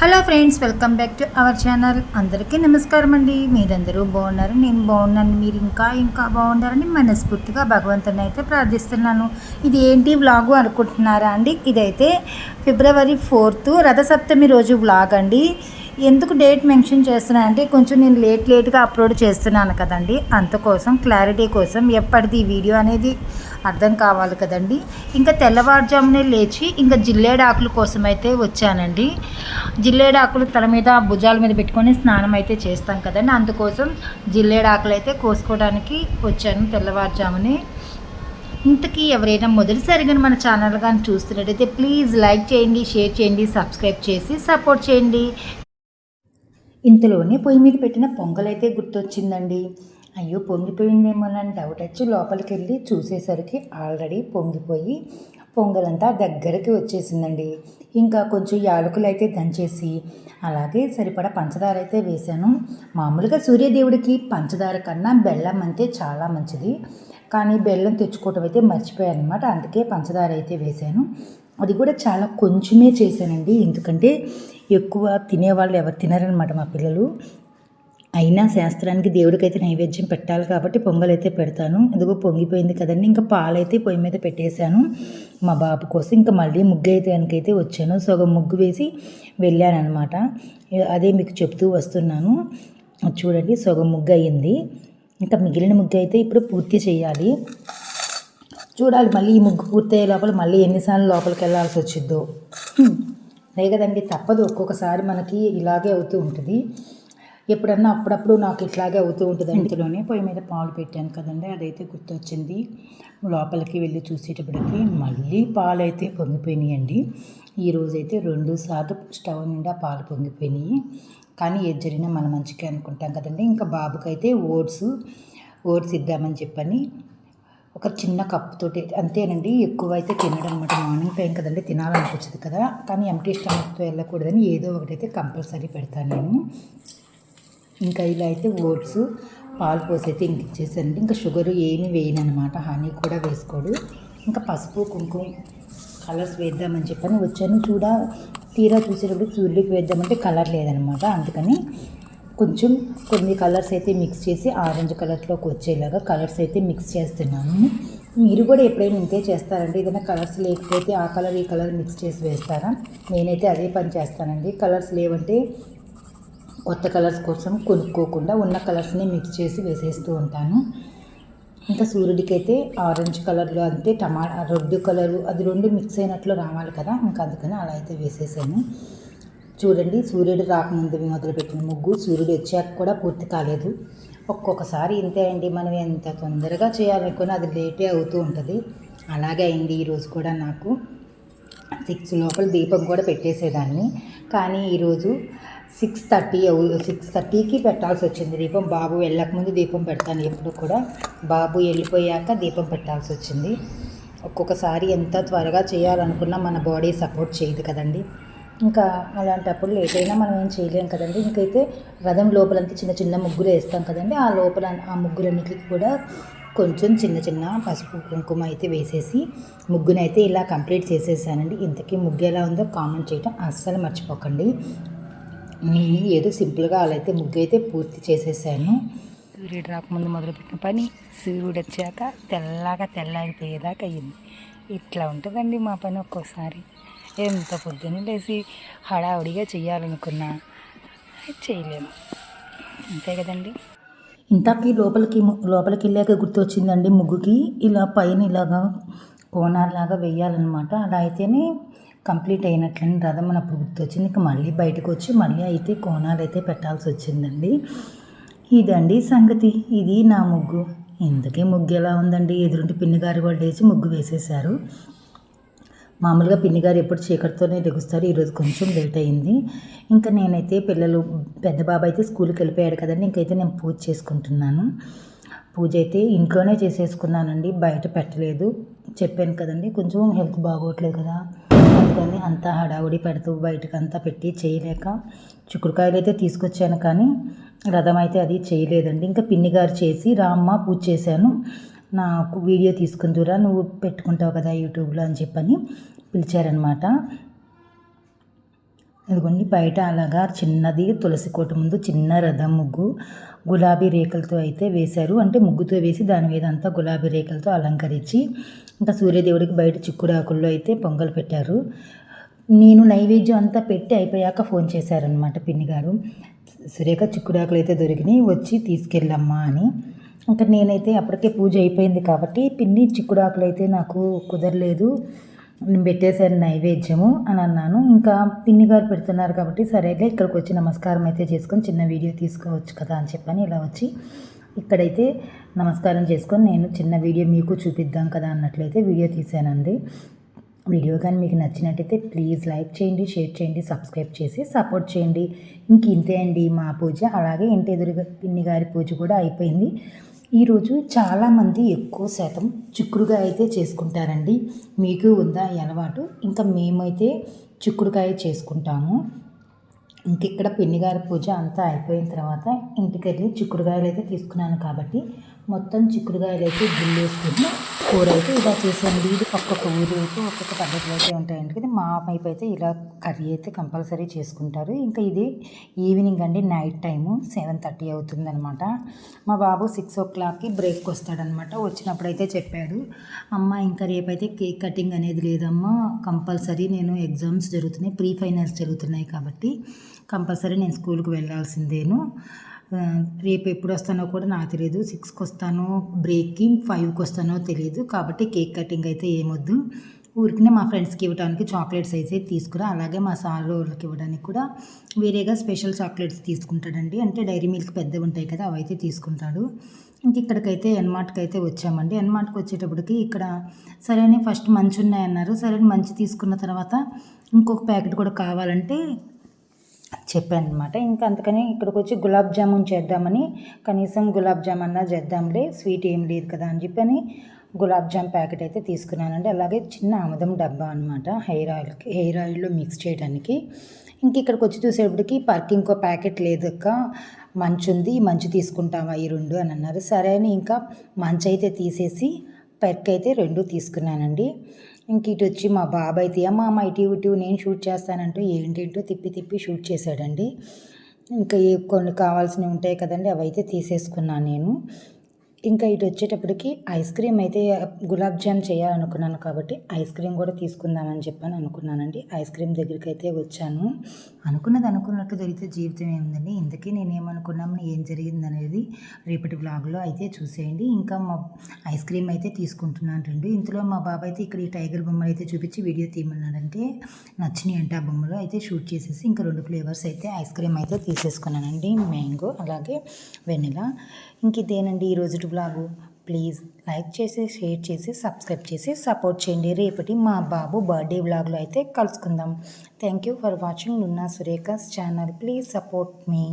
Hello friends welcome back to our channel. అందరికీ నమస్కారం అండి. మీరందరూ బాగున్నారు? నేను బాగున్నాను. మీరు ఇంకా ఇంకా బాగుండాలని మనస్ఫూర్తిగా భగవంతుని అయితే ప్రార్థిస్తున్నాను. ఇది ఏంటి వ్లాగు అనుకుంటున్నారా అండి? ఇదైతే ఫిబ్రవరి ఫోర్త్ రథసప్తమి రోజు వ్లాగ్ అండి. ఎందుకు డేట్ మెన్షన్ చేస్తున్నా అంటే కొంచెం నేను లేట్ లేట్గా అప్లోడ్ చేస్తున్నాను కదండి. అందుకోసం క్లారిటీ కోసం ఎప్పటిది ఈ వీడియో అనేది అర్థం కావాలి కదండి. ఇంకా తెల్లవారుజామునే లేచి ఇంకా జిల్లేడాకుల కోసం అయితే వచ్చానండి. జిల్లేడాకులు తల మీద భుజాల మీద పెట్టుకొని స్నానం అయితే చేస్తాం కదండి. అందుకోసం జిల్లేడాకులు అయితే కోసుకోవడానికి వచ్చాను తెల్లవారుజామునే. ఇంతకీ ఎవరైనా మొదటిసారిగా మన ఛానల్ కానీ చూస్తున్నట్టయితే ప్లీజ్ లైక్ చేయండి షేర్ చేయండి సబ్స్క్రైబ్ చేసి సపోర్ట్ చేయండి. ఇంతలోనే పొయ్యి మీద పెట్టిన పొంగలైతే గుర్తొచ్చిందండి. అయ్యో పొంగిపోయిందేమోనని డౌట్ వచ్చి లోపలికి వెళ్ళి చూసేసరికి ఆల్రెడీ పొంగిపోయి పొంగలంతా దగ్గరికి వచ్చేసిందండి. ఇంకా కొంచెం యాలకులు అయితే దంచేసి అలాగే సరిపడా పంచదార అయితే వేశాను. మామూలుగా సూర్యదేవుడికి పంచదార కన్నా బెల్లం అంటే చాలా మంచిది. కానీ బెల్లం తెచ్చుకోవటం అయితే మర్చిపోయాను అనమాట అందుకే పంచదార అయితే వేశాను. అది కూడా చాలా కొంచెమే చేశానండి. ఎందుకంటే ఎక్కువ తినేవాళ్ళు ఎవరు తినరనమాట మా పిల్లలు. అయినా శాస్త్రానికి దేవుడికైతే నైవేద్యం పెట్టాలి కాబట్టి పొంగల్ అయితే పెడతాను. ఇదిగో పొంగిపోయింది కదండి. ఇంకా పాలైతే పొయ్యి మీద పెట్టేశాను. మా బాబు కోసం ఇంకా మళ్ళీ ముగ్గు అయితే వెనకైతే వచ్చాను సగం ముగ్గు వేసి వెళ్ళాను అనమాట అదే మీకు చెప్తూ వస్తున్నాను. చూడండి సగం ముగ్గు అయ్యింది ఇంకా మిగిలిన ముగ్గు అయితే ఇప్పుడు పూర్తి చేయాలి. చూడాలి మళ్ళీ ఈ ముగ్గు పూర్తయ్యే లోపల మళ్ళీ ఎన్నిసార్లు లోపలికి వెళ్ళాల్సి వచ్చిద్దో. అదే కదండి తప్పదు. ఒక్కొక్కసారి మనకి ఇలాగే అవుతూ ఉంటుంది. ఎప్పుడన్నా అప్పుడప్పుడు నాకు ఇట్లాగే అవుతూ ఉంటుంది ఇంతలోనే పొయ్యి మీద పాలు పెట్టాను కదండి అదైతే గుర్తొచ్చింది. లోపలికి వెళ్ళి చూసేటప్పటికి మళ్ళీ పాలు అయితే పొంగిపోయినాయండి ఈరోజైతే రెండు సార్లు స్టవ్ నిండా పాలు పొంగిపోయినాయి. కానీ ఏది జరిగినా మన మంచిగా అనుకుంటాం కదండి. ఇంకా బాబుకైతే ఓట్స్ ఓట్స్ ఇద్దామని చెప్పని ఒక చిన్న కప్పుతోటి అంతేనండి ఎక్కువ అయితే తినడం అనమాట మార్నింగ్ టైం కదండి తినాలనిపించదు కదా. కానీ ఎంటీ స్టమక్తో వెళ్ళకూడదని ఏదో ఒకటి అయితే కంపల్సరీ పెడతాను నేను. ఇంకా ఇలా అయితే ఓట్స్ పాలు పోసి అయితే ఇంక ఇచ్చేసానండి. ఇంకా షుగర్ ఏమి వేయను అనమాట హనీ కూడా వేసుకోడు. ఇంకా పసుపు కుంకుమ కలర్స్ వేద్దామని చెప్పని వచ్చాను. చూడ తీరా చూసేటప్పుడు సూర్యుడికి వేద్దామంటే కలర్ లేదనమాట. అందుకని కొంచెం కొన్ని కలర్స్ అయితే మిక్స్ చేసి ఆరెంజ్ కలర్లోకి వచ్చేలాగా కలర్స్ అయితే మిక్స్ చేస్తున్నాను. మీరు కూడా ఎప్పుడైనా ఇంతే చేస్తారండి? ఏదైనా కలర్స్ లేకపోతే ఆ కలర్ ఈ కలర్ మిక్స్ చేసి వేస్తారా? నేనైతే అదే పని చేస్తానండి. కలర్స్ లేవంటే కొత్త కలర్స్ కోసం కొనుక్కోకుండా ఉన్న కలర్స్ని మిక్స్ చేసి వేసేస్తూ ఉంటాను. ఇంకా సూర్యుడికి అయితే ఆరెంజ్ కలర్లో అంతే టమాటా రెడ్ కలరు అది రెండు మిక్స్ అయినట్లు రావాలి కదా? ఇంకా అందుకని అలా అయితే వేసేసాను. చూడండి సూర్యుడు రాకముందు మొదలుపెట్టిన ముగ్గు సూర్యుడు వచ్చాక కూడా పూర్తి కాలేదు. ఒక్కొక్కసారి ఇంతే అండి మనం ఎంత తొందరగా చేయాలనుకుని అది లేటే అవుతూ ఉంటుంది. అలాగే అయింది ఈరోజు కూడా నాకు. సిక్స్ లోపల దీపం కూడా పెట్టేసేదాన్ని. కానీ ఈరోజు సిక్స్ థర్టీ అవు సిక్స్ థర్టీకి పెట్టాల్సి వచ్చింది దీపం. బాబు వెళ్ళకముందు దీపం పెడతాను ఎప్పుడు కూడా. బాబు వెళ్ళిపోయాక దీపం పెట్టాల్సి వచ్చింది. ఒక్కొక్కసారి ఎంత త్వరగా చేయాలనుకున్నా మన బాడీ సపోర్ట్ చేయదు కదండి. ఇంకా అలాంటప్పుడు లేట్ అయినా మనం ఏం చేయలేం కదండి. ఇంకైతే రథం లోపలంతా చిన్న చిన్న ముగ్గులు వేస్తాం కదండి. ఆ లోపల ఆ ముగ్గులన్నిటికి కూడా కొంచెం చిన్న చిన్న పసుపు కుంకుమ అయితే వేసేసి ముగ్గునైతే ఇలా కంప్లీట్ చేసేసానండి. ఇంతకీ ముగ్గు ఎలా ఉందో కామెంట్ చేయడం అస్సలు మర్చిపోకండి. నేను ఏదో సింపుల్గా అలా అయితే ముగ్గు అయితే పూర్తి చేసేసాను. సూర్యుడు రాకముందు మొదలుపెట్టిన పని సూర్యుడు వచ్చాక తెల్లగా తెల్లారిపోయేదాకా అయ్యింది ఇట్లా ఉంటుందండి మా పని ఒక్కోసారి. ఎంత పొద్దున్న లేచి హడావుడిగా చేయాలనుకున్నా చేయలేము అంతే కదండి? ఇంతకీ లోపలికి లోపలికి వెళ్ళాక గుర్తొచ్చిందండి ముగ్గుకి. ఇలా పైన ఇలాగా కోణాలాగా వేయాలన్నమాట. అలా అయితేనే కంప్లీట్ అయినట్లని రథం అప్పుడు గుర్తొచ్చింది. ఇంకా మళ్ళీ బయటకు వచ్చి మళ్ళీ అయితే కోణాలు అయితే పెట్టాల్సి వచ్చిందండి. ఇదండి సంగతి. ఇది నా ముగ్గు. ఇంతకీ ముగ్గు ఎలా ఉందండి? ఎదురుంటి పిన్నిగారి వాళ్ళు వేసి ముగ్గు వేసేశారు. మామూలుగా పిన్ని గారు ఎప్పుడు చీకటితోనే లెగుస్తారు ఈరోజు కొంచెం లేట్ అయింది. ఇంకా నేనైతే పిల్లలు పెద్ద బాబు అయితే స్కూల్కి వెళ్ళిపోయాడు కదండి ఇంకైతే నేను పూజ చేసుకుంటున్నాను. పూజ అయితే ఇంట్లోనే చేసేసుకున్నానండి బయట పెట్టలేదు. చెప్పాను కదండి కొంచెం హెల్త్ బాగోట్లేదు కదా. అందుకని అంతా హడావుడి పెడుతూ బయటకు అంతా పెట్టి చేయలేక చిక్కుడుకాయలు అయితే తీసుకొచ్చాను కానీ రథం అయితే అది చేయలేదండి. ఇంకా పిన్ని గారు చేసి రామ్మ పూజ చేశాను. నాకు వీడియో తీసుకుందురా నువ్వు పెట్టుకుంటావు కదా యూట్యూబ్లో అని చెప్పని పిలిచారనమాట ఇదిగోండి బయట అలాగా చిన్నది తులసి కోట ముందు చిన్న రథం ముగ్గు గులాబీ రేకులతో అయితే వేశారు. అంటే ముగ్గుతో వేసి దాని మీద అంతా గులాబీ రేకులతో అలంకరించి ఇంకా సూర్యదేవుడికి బయట చిక్కుడాకుల్లో అయితే పొంగల్ పెట్టారు. నేను నైవేద్యం అంతా పెట్టి అయిపోయాక ఫోన్ చేశారనమాట పిన్ని గారు. సురేఖ చిక్కుడాకులు అయితే దొరికినాయి వచ్చి తీసుకెళ్ళమ్మా అని. ఇంకా నేనైతే అప్పటికే పూజ అయిపోయింది కాబట్టి పిన్ని చిక్కుడాకులు అయితే నాకు కుదరలేదు. నేను పెట్టేశాను నైవేద్యము అని అన్నాను. ఇంకా పిన్ని గారు పెడుతున్నారు కాబట్టి సరేగా ఇక్కడికి వచ్చి నమస్కారం అయితే చేసుకొని చిన్న వీడియో తీసుకోవచ్చు కదా అని చెప్పని ఇలా వచ్చి ఇక్కడైతే నమస్కారం చేసుకొని నేను చిన్న వీడియో మీకు చూపిద్దాం కదా అన్నట్లయితే వీడియో తీసానండి వీడియో కానీ మీకు నచ్చినట్టయితే ప్లీజ్ లైక్ చేయండి షేర్ చేయండి సబ్స్క్రైబ్ చేసి సపోర్ట్ చేయండి. ఇంక ఇంతే అండి మా పూజ. అలాగే ఇంటి ఎదురుగా పిన్ని గారి పూజ కూడా అయిపోయింది. ఈరోజు చాలామంది ఎక్కువ శాతం చిక్కుడుకాయ అయితే చేసుకుంటారండి. మీకు ఉందా ఈ అలవాటు? ఇంకా మేమైతే చిక్కుడుకాయ చేసుకుంటాము. ఇంక ఇక్కడ పిన్నిగారి పూజ అంతా అయిపోయిన తర్వాత ఇంటికి వెళ్ళి చిక్కుడుకాయలు అయితే తీసుకున్నాను కాబట్టి మొత్తం చిక్కుడుగాయలు అయితే గిల్లేసుకుని కూర అయితే ఇలా చేసాను ఇది ఒక్కొక్క ఊరు అయితే ఒక్కొక్క పద్ధతులు అయితే ఉంటాయండి కదా మా వైపు అయితే ఇలా కర్రీ అయితే కంపల్సరీ చేసుకుంటారు. ఇంకా ఇది ఈవినింగ్ అండి నైట్ టైము సెవెన్ థర్టీ అవుతుందనమాట మా బాబు సిక్స్ ఓ క్లాక్కి బ్రేక్కి వస్తాడనమాట వచ్చినప్పుడు అయితే చెప్పాడు అమ్మ ఇంకా రేపైతే కేక్ కటింగ్ అనేది లేదమ్మా. కంపల్సరీ నేను ఎగ్జామ్స్ జరుగుతున్నాయి ప్రీ ఫైనల్స్ జరుగుతున్నాయి కాబట్టి కంపల్సరీ నేను స్కూల్కి వెళ్ళాల్సిందేను. రేపు ఎప్పుడు వస్తానో కూడా నాకు తెలియదు సిక్స్కి వస్తానో బ్రేక్కి ఫైవ్కి వస్తానో తెలియదు కాబట్టి కేక్ కటింగ్ అయితే ఏమొద్దు. ఊరికినే మా ఫ్రెండ్స్కి ఇవ్వడానికి చాక్లెట్స్ అయితే తీసుకురా. అలాగే మా సార్ వాళ్ళకి ఇవ్వడానికి కూడా వేరేగా స్పెషల్ చాక్లెట్స్ తీసుకుంటాడండి. అంటే డైరీ మిల్క్ పెద్దవి ఉంటాయి కదా అవి అయితే తీసుకుంటాడు. ఇంక ఇక్కడికైతే ఎన్మార్ట్కి అయితే వచ్చామండి. ఎన్మార్ట్కి వచ్చేటప్పటికి ఇక్కడ సరే ఫస్ట్ మంచి ఉన్నాయన్నారు సరే మంచి తీసుకున్న తర్వాత ఇంకొక ప్యాకెట్ కూడా కావాలంటే చెప్పాను అనమాట ఇంకా అందుకని ఇక్కడికి వచ్చి గులాబ్ జామున్ చేద్దామని కనీసం గులాబ్ జామ్ అన్నా చేద్దాంలే స్వీట్ ఏం లేదు కదా అని చెప్పని గులాబ్ జామ్ ప్యాకెట్ అయితే తీసుకున్నానండి. అలాగే చిన్న ఆముదం డబ్బా అనమాట హెయిర్ ఆయిల్కి హెయిర్ ఆయిల్లో మిక్స్ చేయడానికి. ఇంక ఇక్కడికి వచ్చి చూసేప్పటికి పర్కింగ్ ఇంకో ప్యాకెట్ లేదక్క మంచు ఉంది మంచు తీసుకుంటావా ఈ రెండు అని అన్నారు. సరే అని ఇంకా మంచు అయితే తీసేసి పెర్క్ అయితే రెండు తీసుకున్నానండి. ఇంక ఇటు వచ్చి మా బాబాయ్ తీయమ్మ అమ్మ ఇటు ఇటు నేను షూట్ చేస్తానంటూ ఏంటేంటో తిప్పి తిప్పి షూట్ చేశాడండి. ఇంకా కొన్ని కావాల్సినవి ఉంటాయి కదండి అవైతే తీసేసుకున్నాను నేను. ఇంకా ఇటు వచ్చేటప్పటికి ఐస్ క్రీమ్ అయితే గులాబ్ జామ్ చేయాలనుకున్నాను కాబట్టి ఐస్ క్రీమ్ కూడా తీసుకుందామని చెప్పని అనుకున్నానండి. ఐస్ క్రీమ్ దగ్గరికి అయితే వచ్చాను. అనుకున్నది అనుకున్నట్టు జరిగితే జీవితం ఏముందండి? ఇంతకీ నేను ఏమనుకున్నాము ఏం జరిగింది అనేది రేపటి బ్లాగ్లో అయితే చూసేయండి. ఇంకా మా ఐస్ క్రీమ్ అయితే తీసుకుంటున్నాను రండి ఇంతలో మా బాబాయ్ అయితే ఇక్కడ ఈ టైగర్ బొమ్మలు అయితే చూపించి వీడియో తీయమన్నాడంటే నచ్చినాయి అంటే ఆ బొమ్మలు అయితే షూట్ చేసేసి ఇంకా రెండు ఫ్లేవర్స్ అయితే ఐస్ క్రీమ్ అయితే తీసేసుకున్నానండి. మ్యాంగో అలాగే వెనిలా. ఇంక ఇదేనండి. ఈరోజు బ్లాగు. ప్లీజ్ లైక్ చేసి షేర్ చేసి సబ్స్క్రైబ్ చేసి సపోర్ట్ చేయండి. రేపటి మా బాబు బర్త్డే బ్లాగ్లో అయితే కలుసుకుందాం. Thank you for watching Nunna Surekha's channel. Please support me.